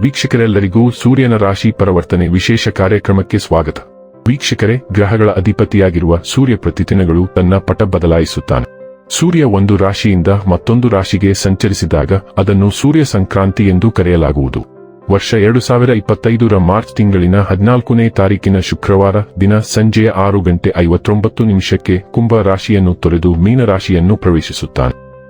ವೀಕ್ಷಕರೆಲ್ಲರಿಗೂ ಸೂರ್ಯನ ರಾಶಿ ಪರಿವರ್ತನೆ ವಿಶೇಷ ಕಾರ್ಯಕ್ರಮಕ್ಕೆ ಸ್ವಾಗತ. ವೀಕ್ಷಕರೇ, ಗ್ರಹಗಳ ಅಧಿಪತಿಯಾಗಿರುವ ಸೂರ್ಯ ಪ್ರತಿದಿನಗಳು ತನ್ನ ಪಟ ಬದಲಾಯಿಸುತ್ತಾನೆ. ಸೂರ್ಯ ಒಂದು ರಾಶಿಯಿಂದ ಮತ್ತೊಂದು ರಾಶಿಗೆ ಸಂಚರಿಸಿದಾಗ ಅದನ್ನು ಸೂರ್ಯ ಸಂಕ್ರಾಂತಿ ಎಂದು ಕರೆಯಲಾಗುವುದು. ವರ್ಷ ಎರಡು ಸಾವಿರ ಇಪ್ಪತ್ತೈದರ ಮಾರ್ಚ್ ತಿಂಗಳಿನ ಹದಿನಾಲ್ಕನೇ ತಾರೀಕಿನ ಶುಕ್ರವಾರ ದಿನ ಸಂಜೆಯ ಆರು ಗಂಟೆ ಐವತ್ತೊಂಬತ್ತು ನಿಮಿಷಕ್ಕೆ ಕುಂಭ ರಾಶಿಯನ್ನು ತೊರೆದು ಮೀನ ರಾಶಿಯನ್ನು ಪ್ರವೇಶಿಸುತ್ತಾನೆ.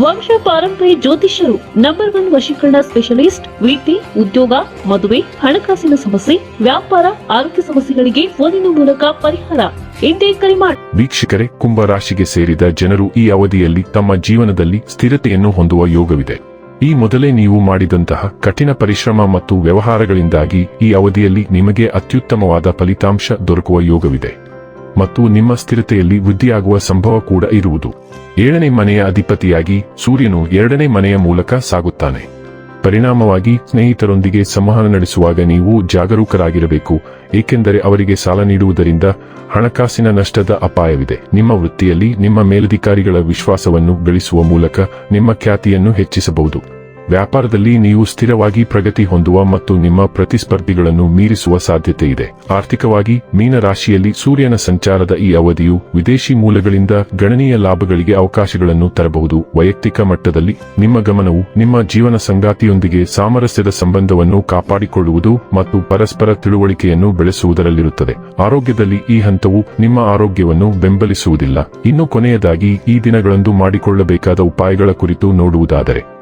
ವಂಶ ಪಾರಂಪರ್ಯ ಜ್ಯೋತಿಷ್ಯರು ನಂಬರ್ ಒನ್ ವಶೀಕರಣ ಸ್ಪೆಷಲಿಸ್ಟ್ ವೀಟಿ ಉದ್ಯೋಗ, ಮದುವೆ, ಹಣಕಾಸಿನ ಸಮಸ್ಯೆ, ವ್ಯಾಪಾರ, ಆರೋಗ್ಯ ಸಮಸ್ಯೆಗಳಿಗೆ ಫೋನಿನ ಮೂಲಕ ಪರಿಹಾರ. ವೀಕ್ಷಕರೇ ಕುಂಭ ರಾಶಿಗೆ ಸೇರಿದ ಜನರು ಈ ಅವಧಿಯಲ್ಲಿ ತಮ್ಮ ಜೀವನದಲ್ಲಿ ಸ್ಥಿರತೆಯನ್ನು ಹೊಂದುವ ಯೋಗವಿದೆ. ಈ ಮೊದಲೇ ನೀವು ಮಾಡಿದಂತಹ ಕಠಿಣ ಪರಿಶ್ರಮ ಮತ್ತು ವ್ಯವಹಾರಗಳಿಂದಾಗಿ ಈ ಅವಧಿಯಲ್ಲಿ ನಿಮಗೆ ಅತ್ಯುತ್ತಮವಾದ ಫಲಿತಾಂಶ ದೊರಕುವ ಯೋಗವಿದೆ. ಮತ್ತು ನಿಮ್ಮ ಸ್ಥಿರತೆಯಲ್ಲಿ ವೃದ್ಧಿಯಾಗುವ ಸಂಭವ ಕೂಡ ಇರುವುದು. ಏಳನೇ ಮನೆಯ ಅಧಿಪತಿಯಾಗಿ ಸೂರ್ಯನು ಎರಡನೇ ಮನೆಯ ಮೂಲಕ ಸಾಗುತ್ತಾನೆ. ಪರಿಣಾಮವಾಗಿ ಸ್ನೇಹಿತರೊಂದಿಗೆ ಸಂವಹನ ನಡೆಸುವಾಗ ನೀವು ಜಾಗರೂಕರಾಗಿರಬೇಕು, ಏಕೆಂದರೆ ಅವರಿಗೆ ಸಾಲ ನೀಡುವುದರಿಂದ ಹಣಕಾಸಿನ ನಷ್ಟದ ಅಪಾಯವಿದೆ. ನಿಮ್ಮ ವೃತ್ತಿಯಲ್ಲಿ ನಿಮ್ಮ ಮೇಲಧಿಕಾರಿಗಳ ವಿಶ್ವಾಸವನ್ನು ಗಳಿಸುವ ಮೂಲಕ ನಿಮ್ಮ ಖ್ಯಾತಿಯನ್ನು ಹೆಚ್ಚಿಸಬಹುದು. ವ್ಯಾಪಾರದಲ್ಲಿ ನೀವು ಸ್ಥಿರವಾಗಿ ಪ್ರಗತಿ ಹೊಂದುವ ಮತ್ತು ನಿಮ್ಮ ಪ್ರತಿಸ್ಪರ್ಧಿಗಳನ್ನು ಮೀರಿಸುವ ಸಾಧ್ಯತೆ ಇದೆ ಆರ್ಥಿಕವಾಗಿ ಮೀನ ರಾಶಿಯಲ್ಲಿ ಸೂರ್ಯನ ಸಂಚಾರದ ಈ ಅವಧಿಯು ವಿದೇಶಿ ಮೂಲಗಳಿಂದ ಗಣನೀಯ ಲಾಭಗಳಿಗೆ ಅವಕಾಶಗಳನ್ನು ತರಬಹುದು. ವೈಯಕ್ತಿಕ ಮಟ್ಟದಲ್ಲಿ ನಿಮ್ಮ ಗಮನವು ನಿಮ್ಮ ಜೀವನ ಸಂಗಾತಿಯೊಂದಿಗೆ ಸಾಮರಸ್ಯದ ಸಂಬಂಧವನ್ನು ಕಾಪಾಡಿಕೊಳ್ಳುವುದು ಮತ್ತು ಪರಸ್ಪರ ತಿಳುವಳಿಕೆಯನ್ನು ಬೆಳೆಸುವುದರಲ್ಲಿರುತ್ತದೆ. ಆರೋಗ್ಯದಲ್ಲಿ ಈ ಹಂತವು ನಿಮ್ಮ ಆರೋಗ್ಯವನ್ನು ಬೆಂಬಲಿಸುವುದಿಲ್ಲ. ಇನ್ನು ಕೊನೆಯದಾಗಿ, ಈ ದಿನಗಳಂದು ಮಾಡಿಕೊಳ್ಳಬೇಕಾದ ಉಪಾಯಗಳ ಕುರಿತು ನೋಡುವುದಾದರೆ